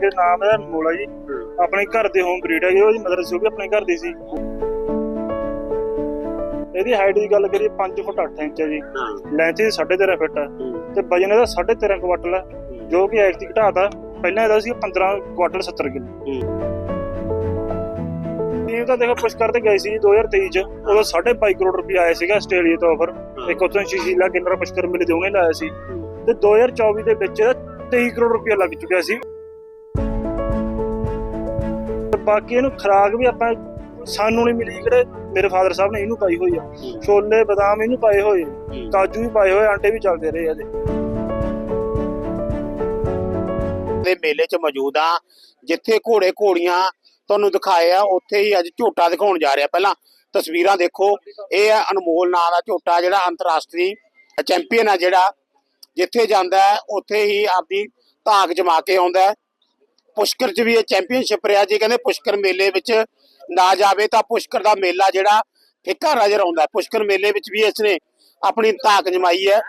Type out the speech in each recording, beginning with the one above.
ਕਿ ਨਾਮ ਇਹਦਾ ਮੋਲਾ ਜੀ। ਆਪਣੇ ਘਰ ਦੇ ਹੋਮ ਬਰੀਡ ਹੈਗੇ ਉਹਦੀ ਮਦਰ ਸੀ, ਉਹ ਵੀ ਆਪਣੇ ਘਰ ਦੀ ਸੀ। ਇਹਦੀ ਹਾਈਟ ਦੀ ਗੱਲ ਕਰੀਏ 5 ਫੁੱਟ 8 ਇੰਚ ਹੈ ਜੀ। ਹਾਂ ਲੈਂਥ 13.5 ਫਿੱਟ ਹੈ। ਤੇ ਵਜਨ ਇਹਦਾ 13.5 ਕੁਆਟਲ ਹੈ, ਜੋ ਕਿ ਐਕਟੀ ਘਟਾਤਾ। ਪਹਿਲਾਂ ਇਹਦਾ ਸੀ 15 ਕੁਆਟਲ 70 ਕਿਲੋ। ਟੀਮ ਤਾਂ ਦੇਖੋ ਪੁਸ਼ ਕਰਦੇ ਗਏ ਸੀ 2023 ਚ। ਉਦੋਂ 2.5 ਕਰੋੜ ਰੁਪਏ ਆਏ ਸੀਗਾ ਆਸਟ੍ਰੇਲੀਆ ਤੋਂ ਆਫਰ ਇੱਕ ਉਤੋਂ ਸ਼ੀਸ਼ੀਲਾ ਗਿਨਰ ਪੁਸ਼ਕਰ ਮਿਲੇ, ਤੇ ਉਹਨੇ ਲਾਇਆ ਸੀ। ਤੇ 2024 ਦੇ ਵਿੱਚ 23 ਕਰੋੜ ਰੁਪਏ ਲੱਗ ਚੁੱਕਿਆ ਸੀ। ਬਾਕੀ ਇਹਨੂੰ ਖਰਾਕ ਵੀ ਆਪਾਂ ਸਾਨੂੰ ਨਹੀਂ ਮਿਲੀ ਜਿਹੜੇ ਮੇਰੇ ਫਾਦਰ ਸਾਹਿਬ ਨੇ ਇਹਨੂੰ ਪਾਈ ਹੋਈ ਆ। ਛੋਲੇ ਬਦਾਮ ਇਹਨੂੰ ਪਾਏ ਹੋਏ ਕਾਜੂ ਵੀ ਪਾਏ ਹੋਏ ਆਂਟੇ ਵੀ ਚੱਲਦੇ ਰਹੇ ਇਹਦੇ ਦੇ ਮੇਲੇ 'ਚ ਮੌਜੂਦ ਆ। ਜਿੱਥੇ ਘੋੜੇ ਘੋੜੀਆਂ ਤੁਹਾਨੂੰ ਦਿਖਾਏ ਆ ਉੱਥੇ ਹੀ ਅੱਜ ਝੋਟਾ ਦਿਖਾਉਣ ਜਾ ਰਿਹਾ। ਪਹਿਲਾਂ ਤਸਵੀਰਾਂ ਦੇਖੋ ਇਹ ਹੈ ਅਨਮੋਲ ਨਾਂ ਦਾ ਝੋਟਾ ਜਿਹੜਾ ਅੰਤਰਰਾਸ਼ਟਰੀ ਚੈਂਪੀਅਨ ਆ ਜਿਹੜਾ। ਜਿੱਥੇ ਜਾਂਦਾ ਉੱਥੇ ਹੀ ਆਪਦੀ ਧਾਕ ਜਮਾ ਕੇ ਆਉਂਦਾ ਪੁਸ਼ਕਰ 'ਚ ਵੀ ਇਹ ਚੈਂਪੀਅਨਸ਼ਿਪ ਰਿਹਾ ਜੀ, ਕਹਿੰਦੇ ਪੁਸ਼ਕਰ ਮੇਲੇ ਵਿੱਚ ਨਾ ਜਾਵੇ ਤਾਂ ਪੁਸ਼ਕਰ ਦਾ ਮੇਲਾ ਜਿਹੜਾ ਫਿੱਕਾ ਨਜ਼ਰ ਆਉਂਦਾ ਪੁਸ਼ਕਰ ਮੇਲੇ ਵਿੱਚ ਵੀ ਇਸਨੇ ਆਪਣੀ ਧਾਕ ਜਮਾਈ ਹੈ।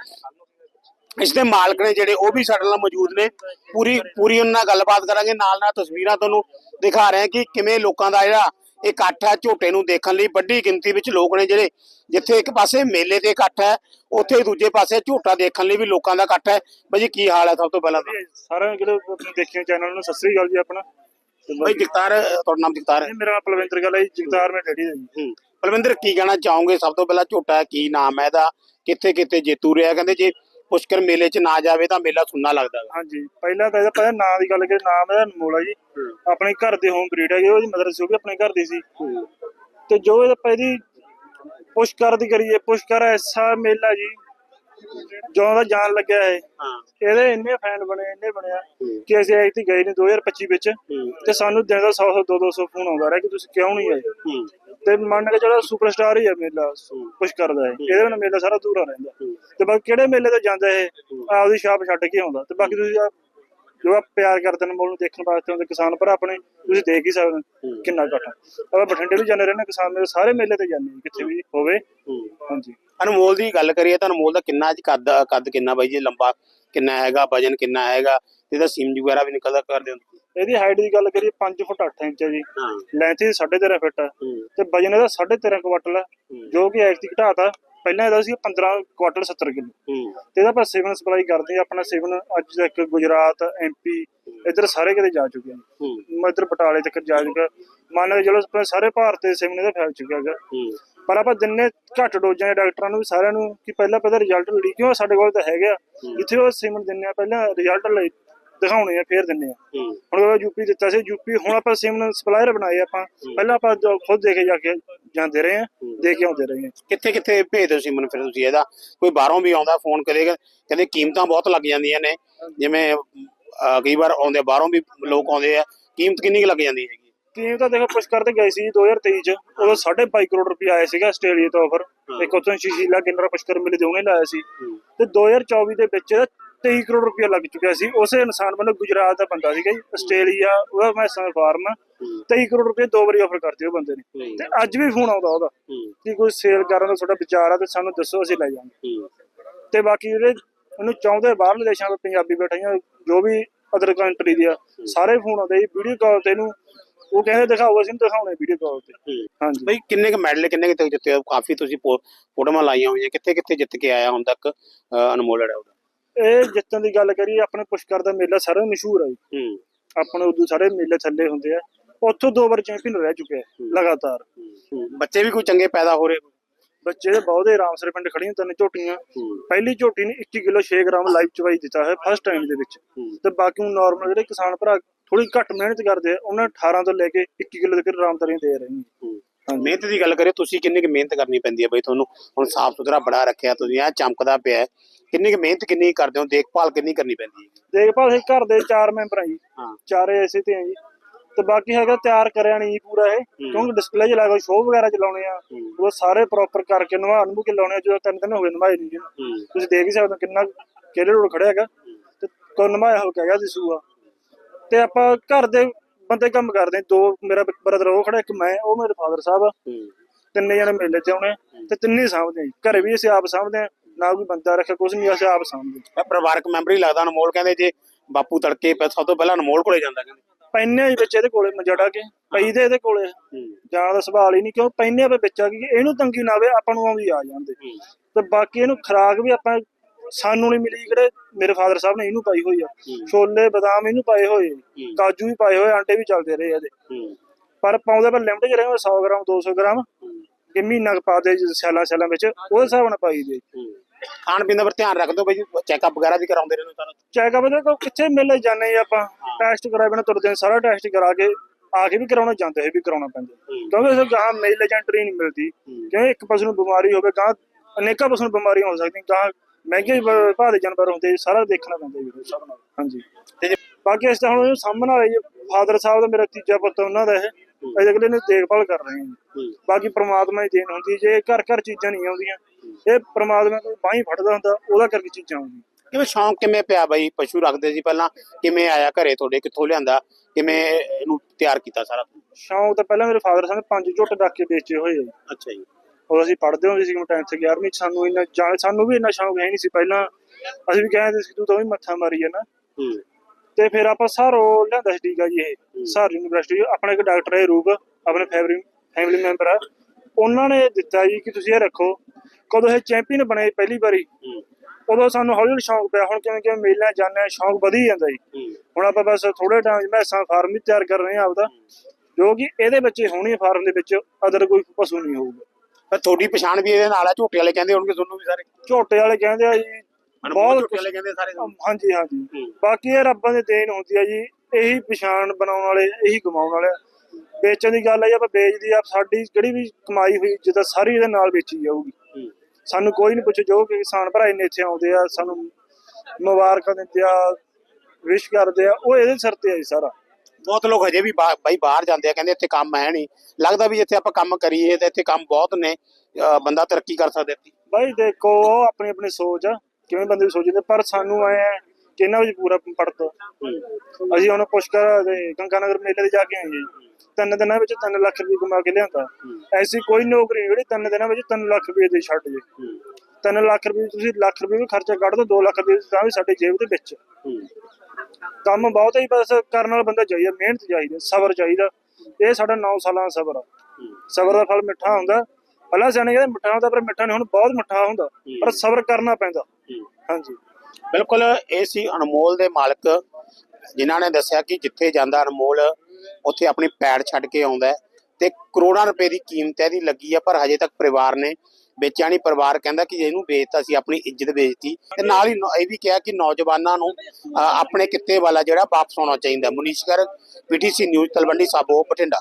ਇਸ ਦੇ ਮਾਲਕ ਨੇ ਜਿਹੜੇ ਉਹ ਵੀ ਸਾਡੇ ਨਾਲ ਮੌਜੂਦ ਨੇ। ਪੂਰੀ ਪੂਰੀ ਉਹਨਾਂ ਨਾਲ ਗੱਲਬਾਤ ਕਰਾਂਗੇ। ਨਾਲ ਨਾਲ ਤਸਵੀਰਾਂ ਤੁਹਾਨੂੰ ਦਿਖਾ ਰਹੇ ਹਾਂ ਕਿ ਕਿਵੇਂ ਲੋਕਾਂ ਦਾ ਜਿਹੜਾ ਇਕੱਠ ਹੈ ਝੋਟੇ ਨੂੰ ਦੇਖਣ ਲਈ। ਵੱਡੀ ਗਿਣਤੀ ਵਿੱਚ ਲੋਕ ਨੇ ਜਿਹੜੇ ਜਿੱਥੇ ਇੱਕ ਪਾਸੇ ਮੇਲੇ ਤੇ ਇਕੱਠ ਹੈ ਉੱਥੇ ਦੂਜੇ ਪਾਸੇ ਝੋਟਾ ਦੇਖਣ ਲਈ ਵੀ ਲੋਕਾਂ ਦਾ ਇਕੱਠ ਹੈ। ਬਾਈ ਜੀ ਕੀ ਹਾਲ ਹੈ ਸਭ ਤੋਂ ਪਹਿਲਾਂ ਤਾਂ? ਸਾਰਿਆਂ ਜਿਹੜੇ ਆਪਣੇ ਦੇਖਿਆ ਚੈਨਲ ਨੂੰ ਸਤਿ ਸ੍ਰੀ ਅਕਾਲ ਜੀ ਆਪਣਾ। ਬਾਈ ਜਗਤਾਰ ਤੁਹਾਡਾ ਨਾਮ ਜਗਤਾਰ ਹੈ? ਮੇਰਾ ਨਾਮ ਪਲਵਿੰਦਰ ਗੱਲ ਹੈ ਜਗਤਾਰ ਮੈਂ ਡੈਡੀ ਦਾ ਜੀ। ਬਲਵਿੰਦਰ ਕੀ ਕਹਿਣਾ ਚਾਹੋਗੇ? ਸਭ ਤੋਂ ਪਹਿਲਾਂ ਝੋਟਾ ਕੀ ਨਾਮ ਹੈ ਇਹਦਾ? ਕਿੱਥੇ ਕਿੱਥੇ ਜੇਤੂ ਰਿਹਾ? ਕਹਿੰਦੇ ਜੇ ਪੁਸ਼ਕਰ ਮੇਲੇ 'ਚ ਨਾ ਜਾਵੇ ਤਾਂ ਮੇਲਾ ਸੁੰਨਾ ਲੱਗਦਾ ਹੈ ਹਾਂਜੀ ਪਹਿਲਾਂ ਤਾਂ ਇਹਦਾ ਪਹਿਲਾਂ ਨਾਂ ਦੀ ਗੱਲ ਕਰੀਏ ਨਾਮ ਇਹਦਾ ਅਨਮੋਲ ਹੈ। ਜੀ ਆਪਣੇ ਘਰ ਦੇ ਹੋਮ ਬਰੀਡ ਹੈਗੇ ਉਹਦੀ ਮਦਰ ਸੀ ਉਹ ਵੀ ਆਪਣੇ ਘਰ ਦੀ ਸੀ। ਤੇ ਜੋ ਇਹਦਾ ਪਹਿਲੀ ਪੁਸ਼ਕਰ ਦੀ ਕਰੀਏ ਪੁਸ਼ਕਰ ਐਸਾ ਮੇਲਾ ਜੀ ਜਦੋਂ ਦਾ ਜਾਣ ਲੱਗਿਆ ਹੈ ਹਾਂ। ਇਹਦੇ ਇੰਨੇ ਫੈਨ ਬਣੇ ਇੰਨੇ ਬਣਿਆ ਕਿ ਅਸੀਂ ਐਤੀ ਗਏ ਨੇ 2025 ਵਿੱਚ। ਤੇ ਸਾਨੂੰ ਦਿਨ ਦਾ 100 100 200 ਫੋਨ ਆਉਂਦਾ ਰਿਹਾ ਕਿ ਤੁਸੀਂ ਕਿਉਂ ਨਹੀਂ ਆਏ? ਹੂੰ। ਤੇ ਮੰਨ ਕੇ ਚਲੋ ਸੁਪਰਸਟਾਰ ਹੀ ਹੈ ਮੇਲਾ, ਕੁਛ ਕਰਦਾ ਹੈ ਇਹਦੇ ਨਾਲ ਮੇਲਾ ਸਾਰਾ ਦੂਰਾ ਰਹਿੰਦਾ। ਤੇ ਬਾਕੀ ਕਿਹੜੇ ਮੇਲੇ ਤੇ ਜਾਂਦਾ ਇਹ? ਆਪਦੀ ਛਾਪ ਛੱਡ ਕੇ ਆਉਂਦਾ। ਤੇ ਬਾਕੀ ਤੁਸੀਂ ਜੋ ਆ ਪਿਆਰ ਕਰਦੇ ਨੇ ਮੋਲ ਨੂੰ ਦੇਖਣ ਵਾਸਤੇ ਆਉਂਦੇ ਕਿਸਾਨ ਭਰਾ ਆਪਣੇ, ਤੁਸੀਂ ਦੇਖ ਹੀ ਸਕਦੇ ਹੋ ਕਿੰਨਾ ਘੱਟ ਆਪਾਂ ਬਠਿੰਡੇ ਵੀ ਜਾਂਦੇ ਰਹਿੰਦੇ ਕਿਸਾਨ ਮੇਲੇ, ਸਾਰੇ ਮੇਲੇ ਤੇ ਜਾਂਦੇ ਕਿੱਥੇ ਵੀ ਹੋਵੇ। ਹਾਂਜੀ। ਅਨਮੋਲ ਦੀ ਗੱਲ ਕਰੀਏ ਤਾਂ ਅਨਮੋਲ ਦਾ ਕਿੰਨਾ ਅੱਜ ਕੱਦ ਕੱਦ ਕਿੰਨਾ ਬਾਈ ਜੀ, ਲੰਬਾ ਕਿੰਨਾ ਹੈਗਾ ਵਜਨ ਕਿੰਨਾ ਹੈਗਾ ਇਹਦਾ ਸੀਮ ਵਗੈਰਾ ਵੀ ਨਿਕਲਦਾ ਕਰਦੇ ਹੁੰਦੇ ਇਹਦੀ ਹਾਈਟ ਦੀ ਗੱਲ ਕਰੀਏ 5 ਫੁੱਟ 8 ਇੰਚ ਹੈ ਜੀ। ਹਾਂ। ਲੈਂਥ ਦੀ 13.5 ਫਿੱਟ ਹੈ। ਤੇ ਵਜਨ ਇਹਦਾ 13.5 ਕੁਆਟਲ ਹੈ। ਜੋ ਕਿ ਐਕਟੀ ਘਟਾਤਾ। ਪਹਿਲਾਂ ਇਹਦਾ ਸੀ 15 ਕੁਆਟਲ 70 ਕਿਲੋ। ਤੇ ਇਹਦਾ ਆਪਾਂ ਸੇਵਨ ਸਪਲਾਈ ਕਰਦੇ ਆਪਣਾ ਸੇਵਨ ਅੱਜ ਤੱਕ ਗੁਜਰਾਤ ਐਮਪੀ ਇੱਧਰ ਸਾਰੇ ਕਿਤੇ ਜਾ ਚੁੱਕੇ ਹੂੰ। ਮੈਂ ਇੱਧਰ ਬਟਾਲੇ ਤੱਕ ਜਾ ਚੁੱਕਾ। ਮੰਨ ਕੇ ਚਲੋ ਸਾਰੇ ਭਾਰਤ ਦੇ ਸੇਵਨ ਇਹਦਾ ਫੈਲ ਚੁੱਕਿਆ ਹੈਗਾ। ਪਰ ਆਪਾਂ ਦਿਨੇ ਘੱਟ ਡੋਜ਼ਾਂ ਦੇ ਡਾਕਟਰਾਂ ਨੂੰ ਵੀ ਸਾਰਿਆਂ ਨੂੰ ਕਿ ਪਹਿਲਾਂ ਪਹਿਲਾਂ ਰਿਜ਼ਲਟ ਲਈ ਕਿਉਂ ਸਾਡੇ ਕੋਲ ਤਾਂ ਹੈਗਾ ਜਿੱਥੇ ਉਹ ਸੇਵਨ ਦਿੰਨੇ ਆ ਪਹਿਲਾਂ ਰਿਜ਼ਲਟ ਲਈ ਦਿਖਾਉਣੇ ਆ ਫੇਰ ਦਿੰਨੇ ਆ। ਹੂੰ। ਹੁਣ ਉਹ ਯੂਪੀ ਦਿੱਤਾ ਸੀ ਯੂਪੀ ਹੁਣ ਆਪਾਂ ਸੇਵਨ ਸਪਲਾਇਰ ਬਣਾਏ ਆਪਾਂ। ਪਹਿਲਾਂ ਆਪਾਂ ਖੁਦ ਦੇ ਕੇ ਜਾ ਕੇ ਜਾਂਦੇ ਰਹੇ ਆ ਦੇ ਕੇ ਆਉਂਦੇ ਰਹੇ ਆ। ਕਿੱਥੇ ਕਿੱਥੇ ਭੇਜਦੇ ਹੋ ਸੀਮਨ ਫਿਰ ਤੁਸੀਂ ਇਹਦਾ? ਕੋਈ ਬਾਹਰੋਂ ਵੀ ਆਉਂਦਾ ਫੋਨ ਕਰੇਗਾ ਕਹਿੰਦੇ ਕੀਮਤਾਂ ਬਹੁਤ ਲੱਗ ਜਾਂਦੀਆਂ ਨੇ। ਜਿਵੇਂ ਕਈ ਵਾਰ ਆਉਂਦੇ ਬਾਹਰੋਂ ਵੀ ਲੋਕ ਆਉਂਦੇ ਆ ਕੀਮਤ ਕਿੰਨੀ ਕੁ ਲੱਗ ਜਾਂਦੀ ਹੈਗੀ ਟੀਮ ਤਾਂ ਦੇਖੋ ਪੁਸ਼ ਕਰਦੇ ਗਏ ਸੀ 2023 ਚ ਉਦੋਂ 2.5 ਕਰੋੜ ਰੁਪਏ ਆਏ ਸੀਗਾ ਆਸਟ੍ਰੇਲੀਆ ਤੋਂ ਆਫਰ ਇੱਕ ਉਤੋਂ ਸ਼ੀਸ਼ੀਲਾ ਗਿਨਰ ਪੁਸ਼ਕਰ ਮਿਲੇ ਦੇ ਉਹਨੇ ਲਾਇਆ ਸੀ। ਤੇ 2024 ਦੇ ਵਿੱਚ 23 ਕਰੋੜ ਰੁਪਏ ਲੱਗ ਚੁੱਕਿਆ ਸੀ। ਉਸੇ ਇਨਸਾਨ ਵੱਲੋਂ ਗੁਜਰਾਤ ਦਾ ਬੰਦਾ ਸੀਗਾ ਜੀ ਆਸਟ੍ਰੇਲੀਆ ਉਹਦਾ ਮੈਂ ਸਨ ਫਾਰਮ 23 ਕਰੋੜ ਰੁਪਏ ਦੋ ਵਾਰੀ ਆਫਰ ਕਰਤੀ ਉਹ ਬੰਦੇ ਨੇ। ਤੇ ਅੱਜ ਵੀ ਫੋਨ ਆਉਂਦਾ ਉਹਦਾ ਕਿ ਕੋਈ ਸੇਲ ਕਰਨ ਦਾ ਤੁਹਾਡਾ ਵਿਚਾਰ ਆ ਤੇ ਸਾਨੂੰ ਦੱਸੋ ਅਸੀਂ ਲੈ ਜਾਵਾਂਗੇ। ਤੇ ਬਾਕੀ ਜਿਹੜੇ ਉਹਨੂੰ ਚਾਹੁੰਦੇ ਬਾਹਰਲੇ ਦੇਸ਼ਾਂ ਤੋਂ ਪੰਜਾਬੀ ਬੈਠੀਆਂ ਜੋ ਵੀ ਅਦਰ ਕੰਟਰੀ ਦੇ ਆ ਸਾਰੇ ਫੋਨ ਆਉਂਦੇ ਜੀ ਵੀਡੀਓ ਕਾਲ ਤੇ ਇਹਨੂੰ ਉਹ ਕਹਿੰਦੇ ਦਿਖਾਓ ਅਸੀਂ ਨੂੰ ਦਿਖਾਉਣੇ ਵੀਡੀਓ ਕਾਲ ਤੇ। ਹਾਂਜੀ। ਬਈ ਕਿੰਨੇ ਕ ਮੈਡਲ ਕਿੰਨੇ ਕੁ ਤੱਕ ਜਿੱਤੇ ਹੋ? ਕਾਫੀ ਤੁਸੀਂ ਫੋਟੋਆਂ ਲਾਈਆਂ ਹੋਈਆਂ। ਕਿੱਥੇ ਕਿੱਥੇ ਜਿੱਤ ਕੇ ਆਇਆ ਹੁਣ ਤੱਕ ਅਹ, ਅਨਮੋਲ ਅੜਾ ਇਹ ਜਿੱਤਣ ਦੀ ਗੱਲ ਕਰੀਏ ਆਪਣੇ ਪੁਸ਼ਕਰ ਦਾ ਮੇਲਾ ਸਾਰਾ ਮਸ਼ਹੂਰ ਆ ਜੀ। ਹੂੰ। ਆਪਣੇ ਉਦੋਂ ਸਾਰੇ ਮੇਲੇ ਥੱਲੇ ਹੁੰਦੇ ਆ। ਉੱਥੋਂ ਦੋ ਵਾਰ ਚੈਂਪੀਅਨ ਰਹਿ ਚੁੱਕਿਆ ਹੈ ਲਗਾਤਾਰ। ਬੱਚੇ ਵੀ ਕੋਈ ਚੰਗੇ ਪੈਦਾ ਹੋ ਰਹੇ ਬੱਚੇ ਦੇ ਬਹੁਤੇ ਰਾਮਸਰ ਪਿੰਡ ਖੜੀਆਂ ਤਿੰਨ ਝੋਟੀਆਂ। ਪਹਿਲੀ ਝੋਟੀ ਨੇ 21 ਕਿਲੋ 6 ਗ੍ਰਾਮ ਲਾਈਵ ਚਵਾਈ ਦਿੱਤਾ ਹੈ ਫਸਟ ਟਾਈਮ ਦੇ ਵਿੱਚ। ਤੇ ਬਾਕੀ ਨਾਰਮਲ ਜਿਹੜੇ ਕਿਸਾਨ ਭਰਾ ਥੋੜੀ ਘੱਟ ਮਿਹਨਤ ਕਰਦੇ ਆ ਉਹਨਾਂ 18 ਤੋਂ ਲੈ ਕੇ 21 ਕਿਲੋ ਤੱਕ ਰਾਮਤਰੀਆਂ ਦੇ ਰਹੇ ਨੇ। ਹਾਂਜੀ। ਮਿਹਨਤ ਦੀ ਗੱਲ ਕਰੀਏ ਤੁਸੀਂ ਕਿੰਨੀ ਕੁ ਮਿਹਨਤ ਕਰਨੀ ਪੈਂਦੀ ਹੈ ਬਈ ਤੁਹਾਨੂੰ? ਹੁਣ ਸਾਫ਼ ਸੁਥਰਾ ਬੜਾ ਰੱਖਿਆ ਤੁਸੀਂ ਆ ਚਮਕਦਾ ਪਿਆ ਹੈ। ਕਿੰਨੀ ਕੁ ਮਿਹਨਤ ਕਿੰਨੀ ਕਰਦੇ ਹੋ? ਦੇਖਭਾਲ ਕਿੰਨੀ ਕਰਨੀ ਪੈਂਦੀ ਹੈ? ਦੇਖਭਾਲ ਅਸੀਂ ਘਰ ਦੇ ਚਾਰ ਮੈਂਬਰ ਆ ਜੀ। ਹਾਂ। ਚਾਰੇ ਐਸੇ ਤੇ ਆ ਜੀ। ਤੇ ਬਾਕੀ ਹੈਗਾ ਤਿਆਰ ਕਰਿਆ ਨਹੀਂ ਜੀ ਪੂਰਾ ਇਹ। ਕਿਉਂਕਿ ਡਿਸਪਲੇ 'ਚ ਲੱਗਾ ਸ਼ੋਅ ਵਗੈਰਾ ਚਲਾਉਣੇ ਆ। ਉਹ ਸਾਰੇ ਪ੍ਰੋਪਰ ਕਰਕੇ ਨਵਾ ਨੂੰ ਕੇ ਲਾਉਣੇ ਆ ਜਦੋਂ ਤਿੰਨ ਦਿਨ ਹੋ ਗਏ ਨਵਾਏ ਨਹੀਂ ਜੀ। ਹੂੰ। ਤੁਸੀਂ ਦੇਖ ਹੀ ਸਕਦੇ ਹੋ ਕਿੰਨਾ ਕਿਹੜੇ ਰੋਡ ਖੜਿਆ ਹੈਗਾ। ਤੇ ਕੋ ਨਵਾਇਆ ਹੋ ਕੇ ਗਿਆ ਦਿਸੂਆ ਤੇ ਆਪਾਂ ਘਰ ਦੇ ਬੰਦੇ ਕੰਮ ਕਰਦੇ। ਦੋ ਮੇਰਾ ਬ੍ਰਦਰ ਉਹ ਖੜਾ ਇੱਕ ਮੈਂ ਉਹ ਮੇਰੇ ਫਾਦਰ ਸਾਹਿਬ ਆ। ਤਿੰਨੇ ਜਣੇ ਮੇਲੇ 'ਚ ਆਉਣੇ ਤੇ ਤਿੰਨੇ ਸਾਂਭਦੇ ਆ ਘਰੇ ਵੀ ਅਸੀਂ ਆਪ ਸਾਂਭਦੇ ਆ ਨਾ ਕੋਈ ਬੰਦਾ ਰੱਖਿਆ ਕੁਝ ਨਹੀਂ ਅਸੀਂ ਆਪ ਸਾਂਭਦੇ ਇਹ ਪਰਿਵਾਰਕ ਮੈਂਬਰ ਹੀ ਲੱਗਦਾ ਅਨਮੋਲ ਕਹਿੰਦੇ ਜੇ ਬਾਪੂ ਤੜਕੇ ਪ- ਸਭ ਤੋਂ ਪਹਿਲਾਂ ਅਨਮੋਲ ਕੋਲੇ ਜਾਂਦਾ ਕਹਿੰਦੇ। ਪੈਨੇ ਹੀ ਵਿੱਚ ਇਹਦੇ ਕੋਲੇ ਮਜੜਾ ਕੇ ਪਈ ਦੇ ਇਹਦੇ ਕੋਲੇ। ਜਾਂ ਦਾ ਸਵਾਲ ਹੀ ਨਹੀਂ ਕਿਉਂ? ਪੈਨੇ ਪੇ ਵਿੱਚ ਆ ਗਈ ਇਹਨੂੰ ਤੰਗੀ ਨਾ ਆਵੇ ਆਪਾਂ ਨੂੰ ਆਉਂਦੀ ਆ ਜਾਂਦੇ। ਤੇ ਬਾਕੀ ਇਹਨੂੰ ਖਰਾਕ ਵੀ ਆਪਾਂ ਸਾਨੂੰ ਨਹੀਂ ਮਿਲੀ ਜਿਹੜੇ ਮੇਰੇ ਫਾਦਰ ਸਾਹਿਬ ਨੇ ਇਹਨੂੰ ਪਾਈ ਹੋਈ ਆ। ਹੂੰ। ਛੋਲੇ ਬਦਾਮ ਇਹਨੂੰ ਪਾਏ ਹੋਏ ਹੂੰ। ਕਾਜੂ ਵੀ ਪਾਏ ਹੋਏ ਆਂਡੇ ਵੀ ਚੱਲਦੇ ਰਹੇ ਇਹਦੇ। ਹੂੰ। ਪਰ ਪਾਉਂਦੇ ਪਰ ਲਿਮਟ ਚ ਰਹੇ 100 ਗ੍ਰਾਮ 200 ਗ੍ਰਾਮ। ਕਿ ਮਹੀਨਾ ਕੁ ਪਾ ਦੇ ਸਿਆਲਾਂ ਸਿਆਲਾਂ ਵਿੱਚ। ਉਹਦੇ ਹਿਸਾਬ ਨਾਲ ਪਾਈ ਦੇ। ਹੂੰ। ਖਾਣ ਪੀਣ ਦਾ ਪਰ ਧਿਆਨ ਰੱਖ ਦਿਓ ਬਈ ਚੈੱਕਅਪ ਵਗੈਰਾ ਵੀ ਕਰਾਉਂਦੇ ਰਹਿੰਦੇ ਸਾਰਾ ਚੈੱਕਅਪ ਦੇ ਕਿੱਥੇ ਮਿਲੇ ਜਾਂਦੇ ਆਪਾਂ। ਟੈਸਟ ਕਰਾਏ ਬਿਨਾ ਤੁਰਦੇ ਹਾਂ, ਸਾਰਾ ਟੈਸਟ ਕਰਾ ਕੇ ਆ ਕੇ ਵੀ ਕਰਾਉਣਾ ਚਾਹੁੰਦੇ ਇਹ ਵੀ ਕਰਾਉਣਾ ਪੈਂਦਾ। ਹੂੰ। ਕਿਉਂਕਿ ਇਸ ਗਾਂ ਮੇਲ ਐਂਟਰੀ ਨਹੀਂ ਮਿਲਦੀ। ਕਿਉਂਕਿ ਇੱਕ ਪਸ਼ੂ ਨੂੰ ਬਿਮਾਰੀ ਹੋਵੇ ਗਾਂ ਅਨੇਕਾਂ ਪਸ਼ੂ ਨੂੰ ਬਿਮਾਰੀਆਂ ਹੋ ਸਕਦੀਆਂ ਗਾਂ ਮਹਿੰਗੇ ਭਾਅ ਦੇ ਜਾਨਵਰ ਹੁੰਦੇ ਸਾਰਾ ਦੇਖਣਾ ਪੈਂਦਾ ਜੀ ਸਭ ਨਾਲ। ਹਾਂਜੀ। ਤੇ ਜੇ- ਬਾਕੀ ਇਸ ਤਾਂ ਹੁਣ ਸਾਹਮਣੇ ਵਾਲੇ ਫਾਦਰ ਸਾਹਿਬ ਦਾ ਮੇਰਾ ਤੀਜਾ ਪੁੱਤ ਉਹਨਾਂ ਦਾ ਇਹ। ਅਸੀਂ ਅਗਲੇ ਨੂੰ ਦੇਖਭਾਲ ਕਰ ਰਹੇ ਹਾਂ। ਬਾਕੀ ਪ੍ਰਮਾਤਮਾ ਦੀ ਦੇਣ ਹੁੰਦੀ ਜੇ ਘਰ ਘਰ ਚੀਜ਼ਾਂ ਨਹੀਂ ਆਉਂਦੀਆਂ ਇਹ ਪ੍ਰਮਾਤਮਾ ਕੋਈ ਬਾਹੀਂ ਫੜਦਾ ਹੁੰਦਾ ਉਹਦਾ ਕਰਕੇ ਚੀਜ਼ਾਂ ਆਉਂਦੀਆਂ। ਕਿਵੇਂ ਸ਼ੌਂਕ ਕਿਵੇਂ ਪਿਆ ਬਈ ਪਸ਼ੂ ਰੱਖਦੇ ਸੀ ਪਹਿਲਾਂ? ਕਿਵੇਂ ਆਇਆ ਘਰੇ ਤੁਹਾਡੇ ਕਿੱਥੋਂ ਲਿਆਂਦਾ? ਕਿਵੇਂ ਇਹਨੂੰ ਤਿਆਰ ਕੀਤਾ ਸਾਰਾ? ਸ਼ੌਂਕ ਤਾਂ ਪਹਿਲਾਂ ਮੇਰੇ ਫਾਦਰ ਸਾਹਿਬ ਨੇ ਪੰਜ ਝੁੱਟ ਰੱਖ ਕੇ ਵੇਚੇ ਹੋਏ ਆ। ਅੱਛਾ ਜੀ। ਉਹ ਅਸੀਂ ਪੜ੍ਹਦੇ ਹੁੰਦੇ ਸੀ 10th 11ਵੀਂ ਚ ਸਾਨੂੰ ਇੰਨਾ ਜਾਣ ਸਾਨੂੰ ਵੀ ਇੰਨਾ ਸ਼ੌਂਕ ਹੈ ਨਹੀਂ ਸੀ। ਪਹਿਲਾਂ ਅਸੀਂ ਵੀ ਕਹਿੰਦੇ ਸੀ ਤੂੰ ਤਾਂ ਵੀ ਮੱਥਾ ਮਾਰੀ ਜਾਣਾ। ਹੂੰ। ਤੇ ਫਿਰ ਆਪਾਂ ਸਾਰੋ ਲਿਆਂਦਾ ਸੀ ਟੀਕਾ ਜੀ ਇਹ ਸਾਰ ਯੂਨੀਵਰਸਿਟੀ ਆਪਣਾ ਇੱਕ ਡਾਕਟਰ ਹੈ ਰੂਪ ਆਪਣੇ ਫੈਮਿਲੀ ਫੈਮਿਲੀ ਮੈਂਬਰ ਆ। ਉਹਨਾਂ ਨੇ ਦਿੱਤਾ ਜੀ ਕਿ ਤੁਸੀਂ ਇਹ ਰੱਖੋ। ਕਦੋਂ ਇਹ ਚੈਂਪੀਅਨ ਬਣੇ ਪਹਿਲੀ ਵਾਰੀ ਹੂੰ। ਉਦੋਂ ਸਾਨੂੰ ਹੌਲੀ ਹੌਲੀ ਸ਼ੌਂਕ ਪਿਆ। ਹੁਣ ਕਿਵੇਂ ਕਿਵੇਂ ਮੇਲਿਆਂ ਜਾਂਦੇ ਆ ਸ਼ੌਂਕ ਵਧੀ ਜਾਂਦਾ ਜੀ। ਹੂੰ। ਹੁਣ ਆਪਾਂ ਬਸ ਥੋੜੇ ਟਾਈਮ ਮੈਂ ਮੈਸਾਂ ਫਾਰਮ ਵੀ ਤਿਆਰ ਕਰ ਰਹੇ ਆ ਆਪਦਾ। ਜੋ ਕਿ ਇਹਦੇ ਵਿੱਚ ਹੀ ਹੋਣੀ ਫਾਰਮ ਦੇ ਵਿੱਚ। ਅਦਰ ਕੋਈ ਪਸ਼ੂ ਨਹੀਂ ਹੋਊਗਾ। ਪਰ ਤੁਹਾਡੀ ਪਛਾਣ ਵੀ ਇਹਦੇ ਨਾਲ ਆ ਝੋਟੇ ਵਾਲੇ ਕਹਿੰਦੇ ਹੋਣਗੇ ਤੁਹਾਨੂੰ ਵੀ ਸਾਰੇ। ਝੋਟੇ ਵਾਲੇ ਕਹਿੰਦੇ ਆ ਜੀ ਬਹੁਤ ਝੋਟੇ ਵਾਲੇ ਕਹਿੰਦੇ ਸਾਰੇ। ਹਾਂਜੀ ਹਾਂਜੀ। ਹੂੰ। ਬਾਕੀ ਇਹ ਰੱਬਾਂ ਦੀ ਦੇਣ ਹੁੰਦੀ ਆ ਜੀ ਇਹੀ ਪਛਾਣ ਬਣਾਉਣ ਵਾਲੇ ਇਹੀ ਕਮਾਉਣ ਵਾਲੇ ਵੇਚਣ ਦੀ ਗੱਲ ਆ ਜੀ ਆਪਾਂ ਵੇਚਦੀ ਆ ਸਾਡੀ ਜਿਹੜੀ ਵੀ ਕਮਾਈ ਹੋਈ ਜਿੱਦਾਂ ਸਾਰੀ ਇਹਦੇ ਨਾਲ ਵੇਚੀ ਜਾਊਗੀ। ਹੂੰ। ਸਾਨੂੰ ਕੋਈ ਨਹੀਂ ਪੁੱਛੇ ਜੋ ਕਿ ਕਿਸਾਨ ਭਰਾ ਇੰਨੇ ਇੱਥੇ ਆਉਂਦੇ ਆ ਸਾਨੂੰ ਮੁਬਾਰਕਾਂ ਦਿੰਦੇ ਆ ਵਿਸ਼ ਕਰਦੇ ਆ ਉਹ ਇਹਦੇ ਸਿਰ ਤੇ ਆ ਜੀ ਸਾਰਾ। ਬਹੁਤ ਲੋਕ ਹਜੇ ਵੀ ਬਾ- ਬਾਈ ਬਾਹਰ ਜਾਂਦੇ ਆ ਕਹਿੰਦੇ ਇੱਥੇ ਕੰਮ ਹੈ ਨਹੀਂ। ਲੱਗਦਾ ਵੀ ਇੱਥੇ ਆਪਾਂ ਕੰਮ ਕਰੀਏ ਤੇ ਇੱਥੇ ਕੰਮ ਬਹੁਤ ਨੇ ਅਹ ਬੰਦਾ ਤਰੱਕੀ ਕਰ ਸਕਦਾ ਇੱਥੇ। ਬਾਈ ਦੇਖੋ ਆਪਣੀ ਆਪਣੀ ਸੋਚ ਆ ਕਿਵੇਂ ਬੰਦੇ ਦੀ ਸੋਚਦੇ ਪਰ ਸਾਨੂੰ ਆਏ ਆ ਕਿ ਇਹਨਾਂ ਵਿੱਚ ਪੂਰਾ ਪੜਤ ਅਸੀਂ ਹੁਣ ਪੁਸ਼ਕਰ ਦੇ ਗੰਗਾਨਗਰ ਮੇਲੇ ਤੇ ਜਾ ਕੇ ਆਏ ਜੀ। ਤਿੰਨ ਦਿਨਾਂ ਵਿੱਚ 3 ਲੱਖ ਰੁਪਏ ਕਮਾ ਕੇ ਲਿਆਂਦਾ। ਐਸੀ ਕੋਈ ਨੌਕਰੀ ਨਹੀਂ ਜਿਹੜੀ ਤਿੰਨ ਦਿਨਾਂ ਵਿੱਚ 3 ਲੱਖ ਰੁਪਏ ਦੇ ਛੱਡ ਜੇ। 3 ਲੱਖ ਰੁਪਏ ਤੁਸੀਂ ਲੱਖ ਰੁਪਏ ਵੀ ਖਰਚਾ ਕੱਢ ਦੋ 2 ਲੱਖ ਰੁਪਏ ਤਾਂ ਵੀ ਸਾਡੇ ਜੇਬ ਦੇ ਵਿੱਚ ਕੰਮ ਬਹੁਤ ਹੈ ਬਸ ਕਰਨ ਵਾਲਾ ਬੰਦਾ ਚਾਹੀਦਾ, ਮਿਹਨਤ ਚਾਹੀਦੀ ਸਬਰ ਚਾਹੀਦਾ। ਇਹ ਸਾਡਾ 9 ਸਾਲਾਂ ਦਾ ਸਬਰ ਆ। ਸਬਰ ਦਾ ਫਲ ਮਿੱਠਾ ਹੁੰਦਾ। ਪਹਿਲਾਂ ਸਿਆਣੇ ਕਹਿੰਦੇ ਮਿੱਠਾ ਹੁੰਦਾ, ਪਰ ਮਿੱਠਾ ਨਹੀਂ, ਹੁਣ ਬਹੁਤ ਮਿੱਠਾ ਹੁੰਦਾ। ਪਰ ਸਬਰ ਕਰਨਾ ਪੈਂਦਾ। ਹਾਂਜੀ। ਬਿਲਕੁਲ, ਇਹ ਸੀ ਅਨਮੋਲ ਦੇ ਮਾਲਕ, ਜਿਨ੍ਹਾਂ ਨੇ ਦੱਸਿਆ ਕਿ ਜਿੱਥੇ ਜਾਂਦਾ ਅਨਮੋਲ, ਉੱਥੇ ਆਪਣੀ ਪੈੜ ਛੱਡ ਕੇ ਆਉਂਦਾ ਤੇ ਕਰੋੜਾਂ ਰੁਪਏ ਦੀ ਕੀਮਤ ਇਹਦੀ ਲੱਗੀ ਆ ਪਰ ਹਜੇ ਤੱਕ ਪਰਿਵਾਰ ਨੇ ਵੇਚਿਆ ਨਹੀਂ ਪਰਿਵਾਰ ਕਹਿੰਦਾ ਕਿ ਇਹਨੂੰ ਵੇਚਤਾ ਸੀ ਆਪਣੀ ਇੱਜ਼ਤ ਵੇਚਤੀ। ਤੇ ਨਾਲ ਹੀ ਇਹ ਵੀ ਕਿਹਾ ਕਿ ਨੌਜਵਾਨਾਂ ਨੂੰ ਆਪਣੇ ਕਿੱਤੇ ਵਾਲਾ ਜਿਹੜਾ ਵਾਪਸ ਆਉਣਾ ਚਾਹੀਦਾ। ਮੁਨੀਸ਼ ਕਰ ਪੀਟੀਸੀ ਨਿਊਜ਼, ਤਲਵੰਡੀ ਸਾਬੋ ਬਠਿੰਡਾ।